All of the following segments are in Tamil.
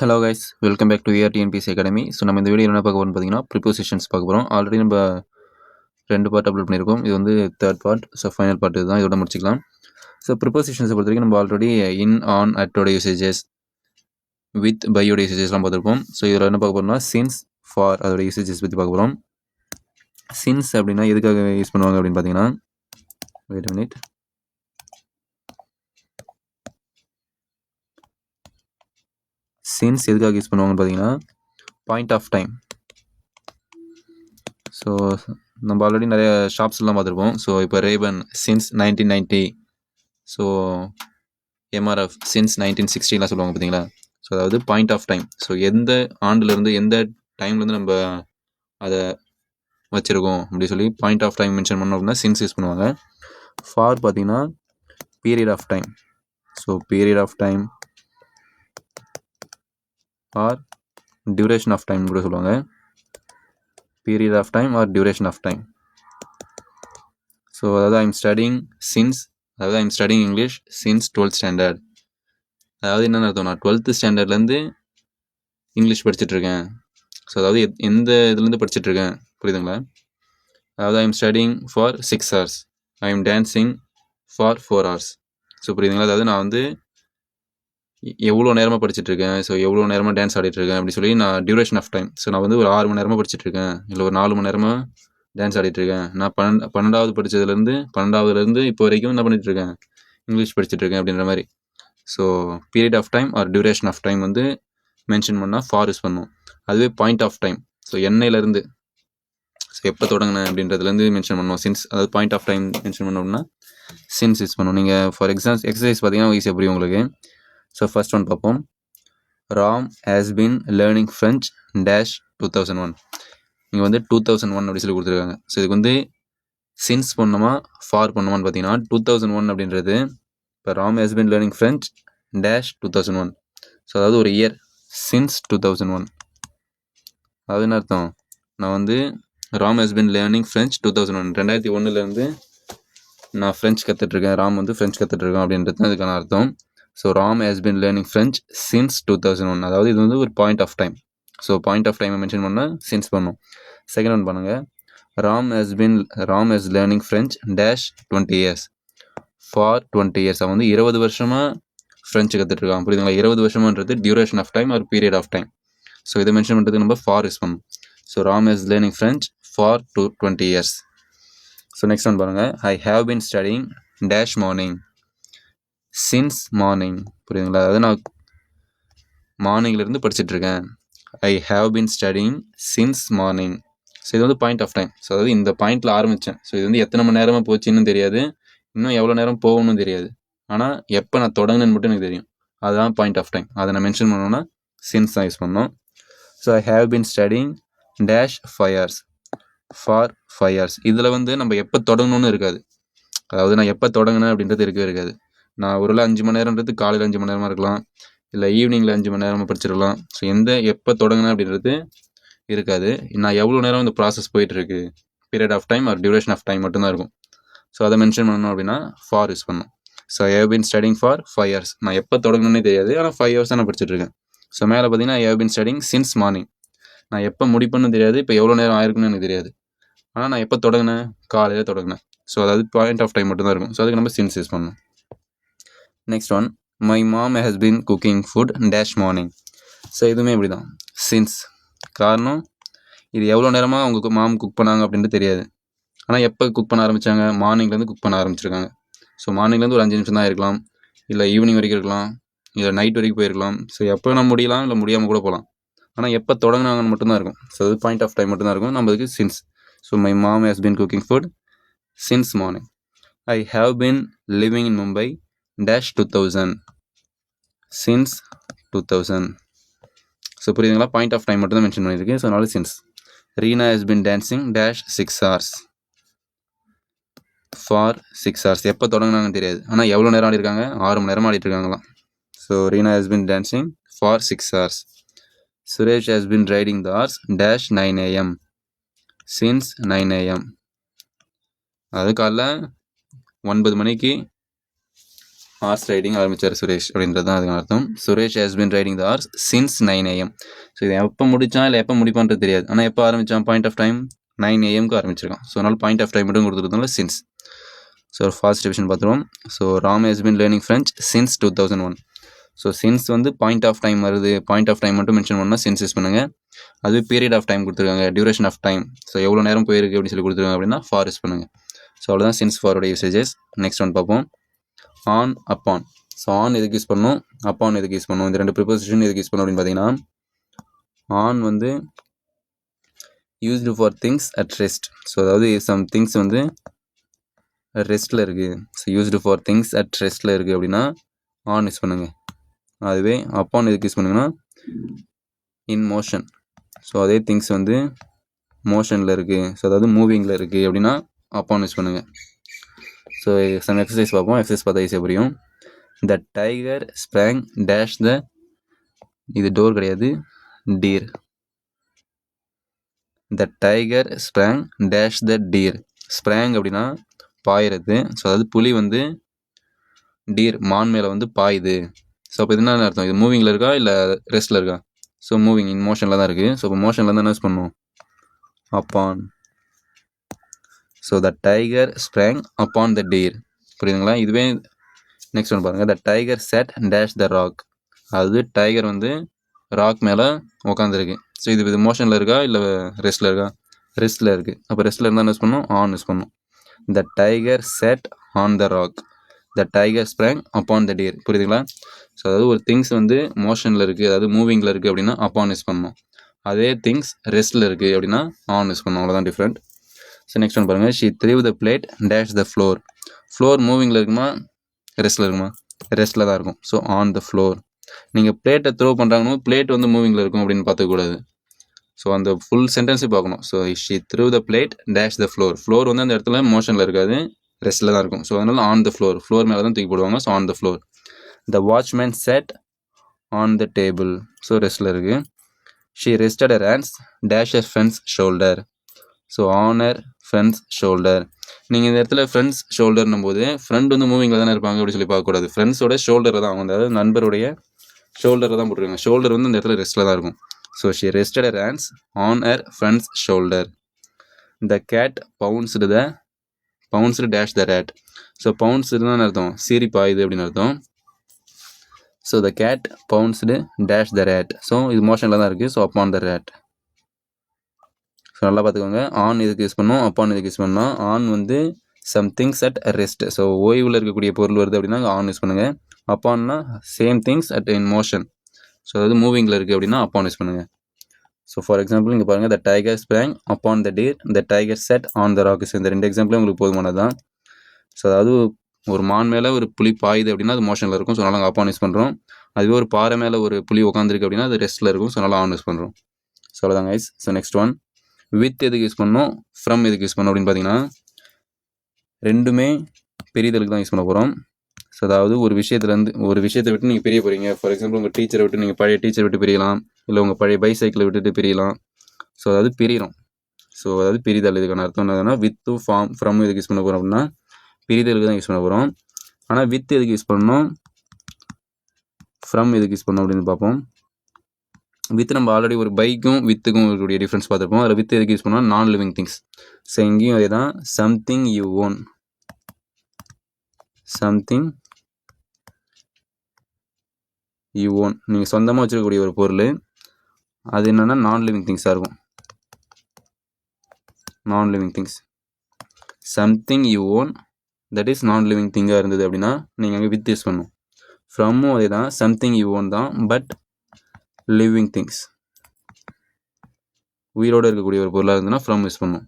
Hello guys welcome back to AR TNPSC academy so நம்ம இந்த வீடியோ என்ன பார்க்க போகிறோம் பார்த்தீங்கன்னா ப்ரிப்போசிஷன்ஸ் பார்க்க போகிறோம் ஆல்ரெடி நம்ம ரெண்டு பார்ட் அப்லோட் பண்ணியிருக்கோம். இது வந்து third part so final part இதுதான். இதோட முடிச்சிக்கலாம். ஸோ ப்ரிப்போசிஷன்ஸை பொறுத்த வரைக்கும் நம்ம ஆல்ரெடி இன் ஆன் அட்டோட யூசேஜஸ் வித் பையோட யூசேஜஸ்லாம் பார்த்துருப்போம். ஸோ இதில் என்ன பார்க்க போகிறோம்னா சின்ஸ் ஃபார் அதோட யூசேஜஸ் பற்றி பார்க்க போகிறோம் சின்ஸ் அப்படின்னா எதுக்காக யூஸ் பண்ணுவாங்க அப்படின்னு பார்த்தீங்கன்னா வெயிட் மினிட் சென்ஸ் எதுக்காக யூஸ் பண்ணுவாங்கன்னு பார்த்தீங்கன்னா பாயிண்ட் ஆஃப் டைம் ஸோ நம்ம ஆல்ரெடி நிறைய ஷாப்ஸ்லாம் பார்த்துருப்போம். ஸோ இப்போ Ray-Ban since nineteen ninety so MRF since nineteen சிக்ஸ்டிலாம் சொல்லுவாங்க பார்த்தீங்களா? ஸோ அதாவது பாயிண்ட் ஆஃப் டைம் ஸோ எந்த ஆண்டுலேருந்து எந்த டைம்லேருந்து நம்ம அதை வச்சுருக்கோம் அப்படி சொல்லி பாயிண்ட் ஆஃப் டைம் மென்ஷன் பண்ணோம் அப்படின்னா சின்ஸ் யூஸ் பண்ணுவாங்க. ஃபார் பார்த்தீங்கன்னா period of time so period of time or duration of time கூட சொல்லுவாங்க. Period of time or duration of time so அதாவது ஐம் ஸ்டடிங் சின்ஸ் அதாவது I'm studying English since twelfth standard அதாவது என்னென்ன அர்த்தம் நான் டுவெல்த்து ஸ்டாண்டர்ட்லேருந்து இங்கிலீஷ் படிச்சுட்ருக்கேன் ஸோ அதாவது எத்- எந்த இதுலேருந்து படிச்சுட்ருக்கேன் புரியுதுங்களா? அதாவது I'm studying for six hours I'm dancing for four hours so புரியுதுங்களா? அதாவது நான் வந்து எவ்வளோ நேரமாக படிச்சுட்டு இருக்கேன் ஸோ எவ்வளோ நேரமாக டான்ஸ் ஆடிட்டு இருக்கேன் அப்படி சொல்லி நான் டியூரேஷன் ஆஃப் டைம் ஸோ நான் வந்து ஒரு ஆறு மணி நேரமாக படிச்சுட்டு இருக்கேன் இல்லை ஒரு நாலு மணி நேரமாக டான்ஸ் ஆடிட்டு இருக்கேன் நான் பன்னெண்டு பன்னெண்டாவது படித்ததுலேருந்து பன்னெண்டாவதுலேருந்து இப்போ வரைக்கும் என்ன பண்ணிட்டு இருக்கேன் இங்கிலீஷ் படிச்சுட்டு இருக்கேன் அப்படின்ற மாதிரி. So period of time or duration of time வந்து மென்ஷன் பண்ணால் ஃபார் யூஸ் பண்ணும். அதுவே பாயிண்ட் ஆஃப் டைம் ஸோ எண்ணெயிலேருந்து. ஸோ எப்போ தொடங்கினேன் அப்படின்றதுலேருந்து மென்ஷன் பண்ணுவோம் சின்ஸ் அதாவது பாயிண்ட் ஆஃப் டைம் மென்ஷன் பண்ணோம்னா சின்ஸ் யூஸ் பண்ணுவோம் நீங்கள் ஃபார் எக்ஸாம்ஸ் எக்ஸசைஸ் பார்த்தீங்கன்னா ஈஸியாக புரியும் உங்களுக்கு. ஸோ ஃபர்ஸ்ட் ஒன் பார்ப்போம் Ram has been learning French dash two thousand one இங்கே வந்து டூ தௌசண்ட் ஒன் அப்படி சொல்லி கொடுத்துருக்காங்க. ஸோ இதுக்கு வந்து சின்ஸ் பண்ணுமா ஃபார் பண்ணுமான்னு பார்த்தீங்கன்னா டூ தௌசண்ட் ஒன் அப்படின்றது இப்போ Ram has been learning French dash two thousand one so அதாவது ஒரு year since two thousand one அது என்ன அர்த்தம்? நான் வந்து Ram has been learning French two thousand one ரெண்டாயிரத்தி ஒன்றுலேருந்து நான் ஃப்ரெஞ்ச் கற்றுட்ருக்கேன் ராம் வந்து ஃப்ரெஞ்ச் கற்றுட்ருக்கேன் அப்படின்றது தான் இதுக்கான அர்த்தம். So Ram has been learning French since two thousand one அதாவது இது வந்து ஒரு point of time so point of டைமை மென்ஷன் பண்ணால் சின்ஸ் பண்ணும். செகண்ட் ஒன் பண்ணுங்கள் Ram has been Ram has learning French dash twenty years for twenty years அவன் வந்து இருபது வருஷமாக ஃப்ரெஞ்சு கற்றுட்ருக்கான் புரியுதுங்களா? இருபது வருஷமான்றது டியூரேஷன் ஆஃப் டைம் ஒரு பீரியட் ஆஃப் டைம் ஸோ இதை மென்ஷன் பண்ணுறதுக்கு நம்ம ஃபார் யூஸ் பண்ணணும் so Ram has learning French for two twenty years so next one பாருங்கள் I have been studying dash morning since morning புரியுதுங்களா? அதாவது நான் மார்னிங்லேருந்து படிச்சுட்ருக்கேன் I have been studying since morning so இது வந்து பாயிண்ட் ஆஃப் டைம் ஸோ அதாவது இந்த பாயிண்டில் ஆரம்பித்தேன் ஸோ இது வந்து எத்தனை மணி நேரமாக போச்சுன்னு தெரியாது. இன்னும் எவ்வளோ நேரம் போகணும்னு தெரியாது. ஆனால் எப்போ நான் தொடங்கினேன்னு மட்டும் எனக்கு தெரியும். அதுதான் பாயிண்ட் ஆஃப் டைம் அதை நான் மென்ஷன் பண்ணோன்னா சின்ஸ் தான் யூஸ் பண்ணோம் so I have been studying dash five hours for five hours இதில் வந்து நம்ம எப்போ தொடங்கணும்னு இருக்காது. அதாவது நான் எப்போ தொடங்கினேன் அப்படின்றது இருக்கவே இருக்காது. நான் ஒரு அஞ்சு மணி நேரம்ன்றது காலையில் அஞ்சு மணி நேரமாக இருக்கலாம் இல்லை ஈவினிங்கில் அஞ்சு மணி நேரமாக படிச்சிருக்கலாம் ஸோ எந்த எப்போ தொடங்கினேன் அப்படின்றது இருக்காது. நான் எவ்வளோ நேரம் இந்த ப்ராசஸ் போயிட்டுருக்கு? Period of time or duration of time மட்டும்தான் இருக்கும். ஸோ அதை மென்ஷன் பண்ணணும் அப்படின்னா ஃபார் யூஸ் பண்ணணும். So I have been studying for five years நான் எப்போ தொடங்கணும்னே தெரியாது. ஆனால் ஃபைவ் ஹவர்ஸ் தான் நான் படிச்சுட்டு இருக்கேன் ஸோ மேலே பார்த்தீங்கன்னா I have been studying since morning நான் எப்போ முடிப்பேன்னு தெரியாது. இப்போ எவ்வளோ நேரம் ஆயிருக்குன்னு எனக்கு தெரியாது. ஆனால் நான் எப்போ தொடங்கினேன்? காலையில் தொடங்கினேன். ஸோ அதாவது பாயிண்ட் ஆஃப் டைம் மட்டும்தான் இருக்கும். ஸோ அதுக்கு நம்ம சின்ஸ் யூஸ் பண்ணணும். Next one my mom has been cooking food dash morning so இதுவுமே இப்படி தான் சின்ஸ் காரணம் இது எவ்வளோ நேரமாக அவங்க மாம் குக் பண்ணாங்க அப்படின்ட்டு தெரியாது. ஆனால் எப்போ குக் பண்ண ஆரம்பித்தாங்க மார்னிங்லேருந்து குக் பண்ண ஆரம்பிச்சிருக்காங்க. ஸோ மார்னிங்லேருந்து ஒரு அஞ்சு நிமிஷம் தான் இருக்கலாம். இல்லை ஈவினிங் வரைக்கும் இருக்கலாம். இல்லை நைட் வரைக்கும் போயிருக்கலாம். ஸோ எப்போ நம்ம முடியலாம்? இல்லை முடியாமல் கூட போகலாம். ஆனால் எப்போ தொடங்கினாங்கன்னு மட்டும்தான் இருக்கும். ஸோ அது பாயிண்ட் ஆஃப் டைம் மட்டும்தான் இருக்கும். நம்மளுக்கு since so my mom has been cooking food since morning I have been living in Mumbai dash two thousand since two thousand so புரியுதுங்களா? பாயிண்ட் ஆஃப் டைம் மட்டும் தான் மென்ஷன் பண்ணியிருக்கேன். ஸோ அதனால since Reena has been dancing dash six hours for six hours எப்போ தொடங்கினாங்கன்னு தெரியாது. ஆனால் எவ்வளோ நேரம் ஆடிருக்காங்க? ஆறு மணி நேரம் ஆடிட்டுருக்காங்களாம். So Reena has been dancing for six hours Suresh has been riding the horse dash nine AM since nine AM அது காலைல ஒன்பது மணிக்கு ஹார்ஸ் ரைடிங் ஆரம்பித்தார் சுரேஷ் அப்படின்றது தான் அதுக்கு அர்த்தம். Suresh has been riding the horse since nine AM so இது எப்போ முடித்தான் இல்லை எப்போ முடிப்பான்றது தெரியாது. ஆனால் எப்போ ஆரம்பிச்சான்? பாயிண்ட் ஆஃப் டைம் நைன் ஏஎம்க்கு ஆரம்பிச்சிருக்கான். ஸோ அதனால் பாயிண்ட் ஆஃப் டைம் மட்டும் கொடுத்துருந்தோம்ல சின்ஸ் ஸோ ஃபாஸ்ட் டிவிஷன் பார்த்துருவோம். So Ram has been learning French since two thousand one so since வந்து பாயிண்ட் ஆஃப் டைம் வருது. பாயிண்ட் ஆஃப் டைம் மட்டும் மென்ஷன் பண்ணால் சின்ஸ் யூஸ் பண்ணுங்கள் அதுவே பீரியட் ஆஃப் டைம் கொடுத்துருக்காங்க. டியூரேஷன் ஆஃப் டைம் ஸோ எவ்வளோ நேரம் போயிருக்கு அப்படின்னு சொல்லி கொடுத்துருக்காங்க அப்படின்னா ஃபார் யூஸ் பண்ணுங்கள் ஸோ அவ்வளோதான் சின்ஸ் ஃபாரோட யூசேஜஸ் நெக்ஸ்ட் ஒன் பார்ப்போம். On upon. ஸோ ஆன் எதுக்கு யூஸ் பண்ணணும்? அப்பான் எதுக்கு யூஸ் பண்ணணும்? இந்த ரெண்டு ப்ரிப்போசிஷன் எதுக்கு யூஸ் பண்ணணும் அப்படின்னு பார்த்தீங்கன்னா ஆன் வந்து used for things at rest so அதாவது சம் திங்ஸ் வந்து ரெஸ்ட்டில் இருக்குது so used for things at ரெஸ்ட்டில் இருக்குது அப்படின்னா ஆன் யூஸ் பண்ணுங்கள் அதுவே அப்பான் எதுக்கு யூஸ் பண்ணுங்கன்னா இன் மோஷன் ஸோ அதே திங்ஸ் வந்து மோஷனில் இருக்குது ஸோ அதாவது மூவிங்கில் இருக்குது அப்படின்னா அப்பான் யூஸ் பண்ணுங்கள் ஸோ சம் எக்ஸசைஸ் பார்ப்போம் எக்ஸசைஸ் பார்த்தா ஈஸியாக புரியும் the tiger sprang dash the இது டோர் கிடையாது. Deer the tiger sprang dash the deer sprang அப்படின்னா பாயிறது. ஸோ அதாவது புலி வந்து டீர் மான் மேலே வந்து பாயுது. ஸோ அப்போ இது என்ன அர்த்தம்? இது மூவிங்கில் இருக்கா? இல்லை ரெஸ்ட்டில் இருக்கா? ஸோ மூவிங் இன் மோஷனில் தான் இருக்குது ஸோ இப்போ மோஷனில் தான் என்ன யூஸ் பண்ணும்? Upon so the tiger sprang upon the deer புரியுதுங்களா? இதுவே நெக்ஸ்ட் ஒன்று பாருங்கள் the tiger sat dash the rock அது டைகர் வந்து ராக் மேலே உக்காந்துருக்கு. ஸோ இது இது மோஷனில் இருக்கா? இல்லை ரெஸ்ட்டில் இருக்கா? ரெஸ்ட்டில் இருக்குது அப்போ ரெஸ்ட்டில் இருந்தால் யூஸ் பண்ணணும் ஆன் யூஸ் பண்ணும். The tiger sat on the rock the tiger sprang upon the deer புரியுதுங்களா? ஸோ அதாவது ஒரு திங்ஸ் வந்து மோஷனில் இருக்குது அதாவது மூவிங்கில் இருக்குது அப்படின்னா அப்பான் யூஸ் பண்ணணும் அதே திங்ஸ் ரெஸ்ட்டில் இருக்குது அப்படின்னா ஆன் யூஸ் பண்ணணும் அவ்வளோதான் டிஃப்ரெண்ட் ஸோ நெக்ஸ்ட் ஒன் பாருங்கள் she threw the plate dash the floor floor மூவிங்கில் இருக்குமா? ரெஸ்ட்டில் இருக்குமா? ரெஸ்ட்டில் தான் இருக்கும். ஸோ ஆன் த ஃப்ளோர் நீங்கள் பிளேட்டை த்ரோ பண்ணுறாங்கன்னு பிளேட் வந்து மூவிங்கில் இருக்கும் அப்படின்னு பார்த்துக்கூடாது ஸோ அந்த ஃபுல் சென்டென்ஸே பார்க்கணும். So she threw the plate dash the floor floor வந்து அந்த இடத்துல மோஷனில் இருக்காது. ரெஸ்ட்டில் தான் இருக்கும். ஸோ அதனால் ஆன் த ஃப்ளோர் ஃப்ளோர் மேலே தான் தூக்கி போடுவாங்க. So on the floor the watchman sat on the table so ரெஸ்ட்டில் இருக்குது she rested hands dash her friend's shoulder so on her friend's shoulder நீங்கள் இந்த இடத்துல ஃப்ரெண்ட்ஸ் ஷோல்டர்னும் போது ஃப்ரெண்ட் வந்து மூவிங்கில் தானே இருப்பாங்க அப்படி சொல்லி பார்க்கக்கூடாது. ஃப்ரெண்ட்ஸோட ஷோல்டர் தான் அவங்க அதாவது நண்பருடைய ஷோல்டரை தான் போட்டிருக்காங்க. ஷோல்டர் வந்து இந்த இடத்துல ரெஸ்ட்டில் தான் இருக்கும். So she rested her hands on her friend's shoulder the cat bounced the bounced dash the rat so பவுன்ஸ்டுன்னு அர்த்தம் சீரி பாயுது அப்படின்னு அர்த்தம். So the cat bounced dash the rat so இது மோஷனில் தான் இருக்குது so upon the rat so நல்லா பார்த்துக்கோங்க. ஆன் இதுக்கு யூஸ் பண்ணோம் அப்பான் இதுக்கு யூஸ் பண்ணோம் ஆன் வந்து some things at rest so ஓய்வில் இருக்கக்கூடிய பொருள் வருது அப்படின்னா ஆன் யூஸ் பண்ணுங்கள் அப்பான்னா same things at in motion so அதாவது மூவிங்கில் இருக்குது அப்படின்னா அப்பான் யூஸ் பண்ணுங்கள் ஸோ ஃபார் எக்ஸாம்பிள் இங்கே பாருங்கள் the tiger sprang upon the deer the tiger sat on the rocks இந்த ரெண்டு எக்ஸாம்பிளும் உங்களுக்கு போதுமானது தான் ஸோ அதாவது ஒரு மான் மேலே ஒரு புலி பாயுது அப்படின்னா அது மோஷனில் இருக்கும். ஸோ நாங்கள் அப்பான் யூஸ் பண்ணுறோம் அதுவே ஒரு பாறை மேலே ஒரு புலி உட்காந்துருக்கு அப்படின்னா அது ரெஸ்ட்டில் இருக்கும். ஸோ நல்லா ஆன் யூஸ் பண்ணுறோம் ஸோ அவ்வளோதாங்க ஐஸ் ஸோ நெக்ஸ்ட் ஒன் வித் எதுக்கு யூஸ் பண்ணணும்? ஃப்ரம் எதுக்கு யூஸ் பண்ணணும் அப்படின்னு பார்த்தீங்கன்னா ரெண்டுமே பெரியதலுக்கு தான் யூஸ் பண்ண போகிறோம் ஸோ அதாவது ஒரு விஷயத்துலேருந்து ஒரு விஷயத்தை விட்டு நீங்கள் பிரிய போகிறீங்க ஃபார் எக்ஸாம்பிள் உங்கள் டீச்சரை விட்டு நீங்கள் பழைய டீச்சர் விட்டு பிரியலாம். இல்லை உங்கள் பழைய பைசைக்கிளை விட்டுட்டு பிரியலாம். ஸோ அதாவது பிரியிறோம். ஸோ அதாவது பிரிதல். இதுக்கான அர்த்தம் என்னதுன்னா வித்து ஃபார்ம் ஃப்ரம் எதுக்கு யூஸ் பண்ண போகிறோம் அப்படின்னா பிரிதலுக்கு தான் யூஸ் பண்ண போகிறோம் ஆனால் வித் எதுக்கு யூஸ் பண்ணணும்? ஃப்ரம் எதுக்கு யூஸ் பண்ணோம் அப்படின்னு பார்ப்போம். வித் நம்ம ஆல்ரெடி ஒரு பைக்கும் வித்துக்கும் இருக்கக்கூடிய டிஃப்ரென்ஸ் பார்த்துருப்போம். அதில் வித் எதுக்கு யூஸ் பண்ணால் நான் லிவிங் திங்ஸ் ஸோ இங்கேயும் அதே தான் something you own something you own நீங்கள் சொந்தமாக வச்சுருக்கக்கூடிய ஒரு பொருள் அது என்னென்னா நான் லிவிங் திங்ஸாக இருக்கும். Non living things something you own that is non living திங்காக இருந்தது அப்படின்னா நீங்கள் அங்கே வித் யூஸ் பண்ணணும். ஃப்ரம்மும் அதே தான் சம்திங் யூ ஓன் தான். பட் லிவிங் திங்ஸ் உயிரோடு இருக்கக்கூடிய ஒரு பொருளாக இருந்ததுன்னா ஃப்ரம் யூஸ் பண்ணும்.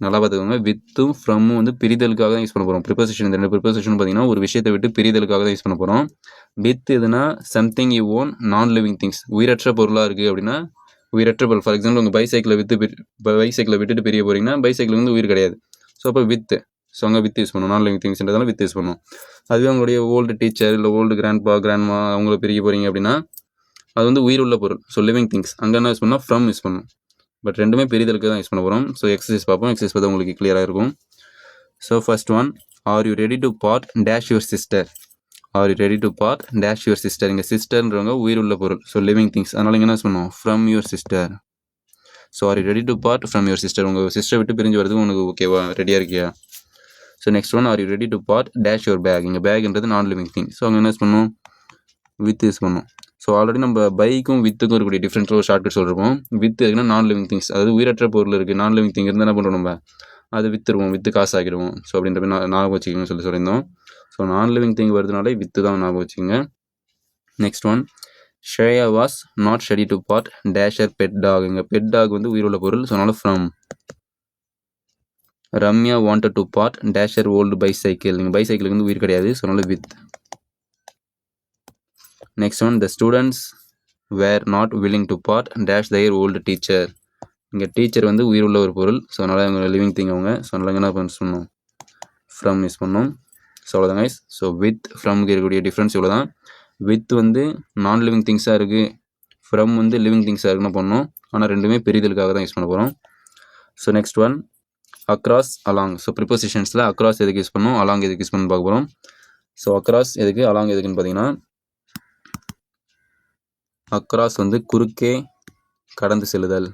நல்லா பார்த்துக்கோங்க. வித்தும் ஃப்ரம்மும் வந்து பிரிதலுக்காக தான் யூஸ் பண்ண போகிறோம் ப்ரிப்போசிஷன் இந்த ரெண்டு ப்ரிப்போசிஷன் பார்த்தீங்கன்னா ஒரு விஷயத்தை விட்டு பிரிதலுக்காக தான் யூஸ் பண்ண போகிறோம் வித் எதுனா something you own non living things உயிரற்ற பொருளாக இருக்குது அப்படின்னா உயிரற்ற பொருள். ஃபார் எக்ஸாம்பிள் உங்கள் பைசைக்கிளை வித்து பைசைக்கிளை விட்டுட்டு பிரிய போகிறீங்கன்னா பைசைக்கிள் வந்து உயிர் கிடையாது. ஸோ அப்போ வித்து. ஸோ அங்கே வித் யூஸ் பண்ணும். நான் லிவிங் திங்ஸ்ன்றதால வித் யூஸ் பண்ணும். அதுவே உங்களுடைய ஓல்டு டீச்சர் இல்லை ஓல்டு கிராண்ட்பா கிராண்ட்மா அவங்கள பிரிய போகிறீங்க அப்படின்னா அது வந்து உயிர் உள்ள பொருள் ஸோ லிவிங் திங்ஸ் அங்கே என்ன யூஸ் பண்ணால் ஃப்ரம் யூஸ் பண்ணணும் பட் ரெண்டுமே பெரிதலுக்கு தான் யூஸ் பண்ண போகிறோம் ஸோ எக்ஸசைஸ் பார்ப்போம். எக்ஸசைஸ் பார்த்தா உங்களுக்கு கிளியராக இருக்கும். So first one are you ready to part dash your sister are you ready to part dash your sister இங்கே சிஸ்டர்ன்றவங்க உயிர் உள்ள பொருள் ஸோ லிவிங் திங்ஸ் அதனால் இங்கே என்ன சொன்னோம் from your sister so are you ready to part from your sister உங்கள் சிஸ்டர் விட்டு பிரிஞ்சு வரதுக்கு உனக்கு ஓகேவா ரெடியாக இருக்கியா? So next one are you ready to part dash your bag இங்கே பேக்ன்றது நான் லிவிங் திங் ஸோ அங்கே என்ன யூஸ் வித் யூஸ் பண்ணும். ஸோ ஆல்ரெடி நம்ம பைக்கும் வித்துக்கும் இருக்கக்கூடிய டிஃப்ரெண்ட்ஸ் ஒரு ஷார்ட்கட் சொல்லிருப்போம் வித் எதுக்குன்னா நான் லிவிங் திங்ஸ் அதாவது உயிரற்ற பொருள் இருக்குது நான் லிவிங் திங் இருந்தால் என்ன பண்ணுறோம் நம்ம? அது வித்துருவோம். வித்து காசு ஆக்கிடுவோம் ஸோ அப்படின்ற மாதிரி நான் ஞாபகம் வச்சுக்கோங்க சொல்லி சொல்லியிருந்தோம். ஸோ நான் லிவிங் திங் வருதுனாலே வித்து தான் ஞாபகம் வச்சுக்கோங்க. Next one Shreya was not ready to part dash her pet dog இங்கே பெட் டாக் வந்து உயிருள்ள பொருள். ஸோ அதனால் from Ramya wanted to part dash her old bicycle நீங்கள் பைசைக்கிளுக்கு வந்து உயிர் கிடையாது. ஸோ அதனால் with next one the students were not willing to part dash their old teacher இங்கே டீச்சர் வந்து உயிர் உள்ள ஒரு பொருள் ஸோ அதனால் லிவிங் திங் அவங்க. ஸோ அதனால் என்ன பண்ண சொன்னோம்? ஃப்ரம் யூஸ் பண்ணோம். ஸோ அவ்வளோதான் கைஸ் ஸோ வித் ஃப்ரம்க்கு இருக்கக்கூடிய டிஃப்ரென்ஸ் இவ்வளோ தான் வித் வந்து நான் லிவிங் திங்ஸாக இருக்குது ஃப்ரம் வந்து லிவிங் திங்ஸாக இருக்குன்னு பண்ணோம். ஆனால் ரெண்டுமே பெரிதலுக்காக தான் யூஸ் பண்ண போகிறோம் so next one across along so ப்ரிப்போசிஷன்ஸில் across எதுக்கு யூஸ் பண்ணோம்? அலாங் எதுக்கு யூஸ் பண்ணு பார்க்க போகிறோம் ஸோ அக்ராஸ் எதுக்கு? அலாங் எதுக்குன்னு பார்த்தீங்கன்னா அக்ராஸ் வந்து குறுக்கே கடந்து செல்லுதல்.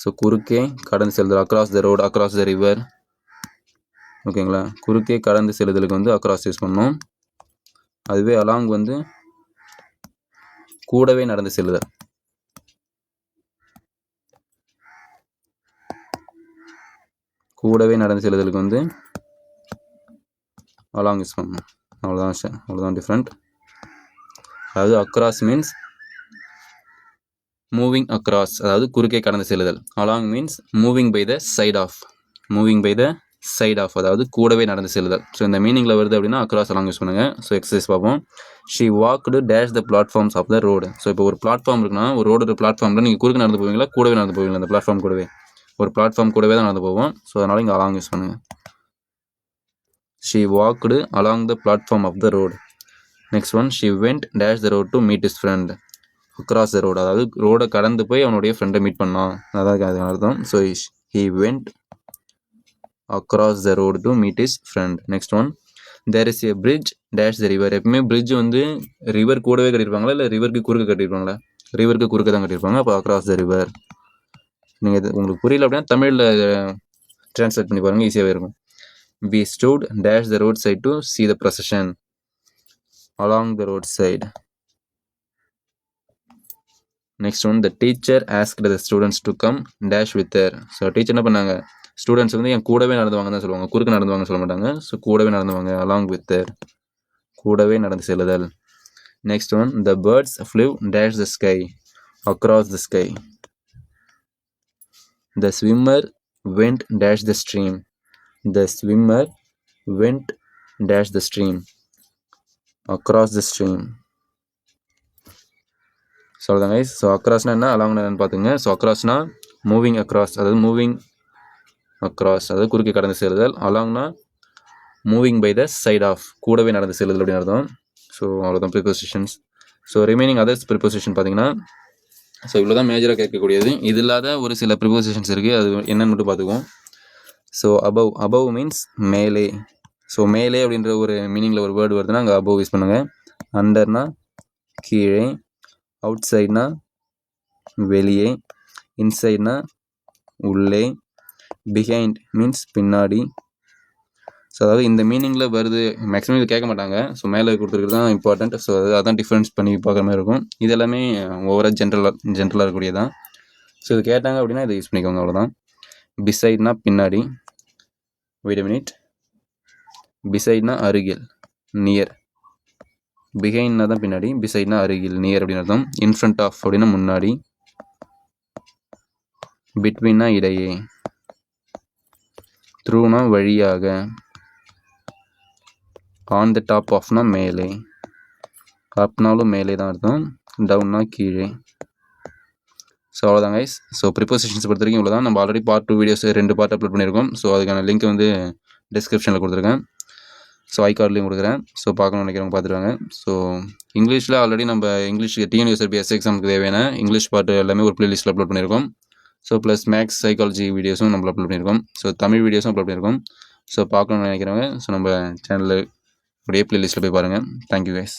ஸோ குறுக்கே கடந்து செல்லுதல். Across the road across the river ஓகேங்களா குறுக்கே கடந்து செல்லுதலுக்கு வந்து அக்ராஸ் யூஸ் பண்ணோம். அதுவே அலாங் வந்து கூடவே நடந்து செல்லுதல். கூடவே நடந்து செல்லுதலுக்கு வந்து அலாங் யூஸ் பண்ணணும் அவ்வளோதான் விஷயம் அவ்வளோதான் டிஃப்ரெண்ட் அதாவது அக்ராஸ் மீன்ஸ் மூவிங் அக்ராஸ் அதாவது குறுக்கே கடந்து செல்லுதல். Along means moving by the side of moving by the side of அதாவது கூடவே நடந்து செல்லுதல். ஸோ இந்த மீனிங்கில் வருது அப்படின்னா அக்ராஸ் அலாங் யூஸ் பண்ணுங்கள் ஸோ எக்ஸசைஸ் பார்ப்போம். She walked dash the platforms of the road so இப்போ ஒரு பிளாட்ஃபார்ம் இருக்குன்னா ஒரு ரோடு பிளாட்ஃபார்மில் நீங்கள் குறுக்கு நடந்து போவீங்களா கூடவே நடந்து போவீங்களா அந்த பிளாட்ஃபார்ம் கூடவே? ஒரு பிளாட்ஃபார்ம் கூடவே தான் நடந்து போவோம். ஸோ அதனால் இங்கே அலாங் யூஸ் பண்ணுங்கள் she walked along the platform of the road next one she went dash the road to meet his friend across the road அதாவது ரோடை கடந்து போய் அவனுடைய ஃப்ரெண்டை மீட் பண்ணான். அதான் அது அர்த்தம். So he went across the road to meet his friend next one there is a bridge dash the river எப்பவுமே பிரிட்ஜ் வந்து ரிவர் கூடவே கட்டியிருப்பாங்களா? இல்லை ரிவருக்கு குறுக்க கட்டியிருப்பாங்களா? ரிவருக்கு குறுக்க தான் கட்டியிருப்பாங்க. அப்போ அக்ராஸ் த ரிவர் நீங்கள் இது உங்களுக்கு புரியல அப்படின்னா தமிழில் ட்ரான்ஸ்லேட் பண்ணி பாருங்கள் ஈஸியாகவே இருக்கும். We stood dash the road side to see the procession along the roadside. Next one the teacher asked the students to come dash with her. So teacher என்ன பண்ணாங்க? ஸ்டூடெண்ட்ஸ் வந்து என் கூடவே நடந்துவாங்க தான் சொல்லுவாங்க. குறுக்கு நடந்துவாங்க சொல்ல மாட்டாங்க. ஸோ கூடவே நடந்துவாங்க அலாங் வித் her. கூடவே நடந்து செல்லுதல். Next one the birds flew dash the sky across the sky the swimmer went dash the stream the swimmer went dash the stream across the stream சொல்லுதாங்க guys so அக்ராஸ்னா என்ன? அலாங் என்னன்னு பார்த்துங்க ஸோ அக்ராஸ்னா மூவிங் அக்ராஸ் அதாவது மூவிங் அக்ராஸ் அதாவது குறுக்கே கடந்து செல்லுதல். அலாங்னா moving by the side of கூடவே நடந்து செல்லுதல் அப்படின்னு அர்த்தம். ஸோ அவ்வளோதான் prepositions so remaining others preposition பார்த்தீங்கன்னா ஸோ இவ்வளோ தான் மேஜராக கேட்கக்கூடியது. இது இல்லாத ஒரு சில ப்ரிப்போசிஷன்ஸ் இருக்குது அது என்னன்னு மட்டும் பார்த்துக்குவோம் ஸோ அபவ் அபவ் மீன்ஸ் மேலே. ஸோ மேலே அப்படின்ற ஒரு மீனிங்கில் ஒரு வேர்டு வருதுன்னா அங்கே அபவ் யூஸ் பண்ணுங்கள் அண்டர்னா கீழே அவுட் சைட்னா வெளியே இன்சைட்னா உள்ளே பிஹைண்ட் மீன்ஸ் பின்னாடி. ஸோ அதாவது இந்த மீனிங்கில் வருது மேக்ஸிமம் இது கேட்க மாட்டாங்க. ஸோ மேலே கொடுத்துருக்குறது தான் இம்பார்ட்டண்ட் ஸோ அது அதான் டிஃப்ரென்ஸ் பண்ணி பார்க்குற மாதிரி இருக்கும். இது எல்லாமே ஓவராக ஜென்ரலாக ஜென்ரலாக இருக்கக்கூடியதான் ஸோ இது கேட்டாங்க அப்படின்னா இதை யூஸ் பண்ணிக்கோங்க அவ்வளோதான் பிசைட்னா பின்னாடி. வெயிட் மினிட் பிசைட்னா அருகில் நியர் பிஹைண்ட்னா தான் பின்னாடி பிசைட்னா அருகில் நியர் அப்படின்னு அர்த்தம். இன்ஃப்ரண்ட் ஆஃப் அப்படின்னா முன்னாடி. பிட்வீன்னா இடையே. த்ரூனா வழியாக. ஆன் த டாப் ஆஃப்னா மேலே. அப்னாலும் மேலே தான் அர்த்தம். டவுன்னா கீழே. ஸோ அவ்வளோதான் கைஸ் ஸோ ப்ரிப்போசிஷன்ஸ் பொறுத்த வரைக்கும் இவ்வளோ தான் நம்ம ஆல்ரெடி பார்ட் டூ வீடியோஸ் ரெண்டு பார்ட் அப்லோட் பண்ணியிருக்கோம். ஸோ அதுக்கான லிங்க் வந்து டிஸ்கிரிப்ஷனில் கொடுத்துருக்கேன். ஸோ ஐ கார்ட்லேயும் கொடுக்குறேன். ஸோ பார்க்கணும்னு நினைக்கிறவங்க பார்த்துருவாங்க ஸோ இங்கிலீஷில் ஆல்ரெடி நம்ம இங்கிலீஷ் டிஎன்யூஎஸ்ஆர்பி எஸ் எக்ஸாமுக்கு தேவையான இங்கிலீஷ் பாட்டு எல்லாமே ஒரு ப்ளேலிஸ்ட்டில் அப்லோட் பண்ணியிருக்கோம். ஸோ ப்ளஸ் மேக்ஸ் சைக்காலஜி வீடியோஸும் நம்ம அப்லோட் பண்ணியிருக்கோம். ஸோ தமிழ் வீடியோஸும் அப்லோட் பண்ணியிருக்கோம். ஸோ பார்க்கணும்னு நினைக்கிறவங்க ஸோ நம்ம சேனலில் அப்படியே ப்ளேலிஸ்ட்டில் போய் பாருங்கள் தேங்க்யூ கைஸ்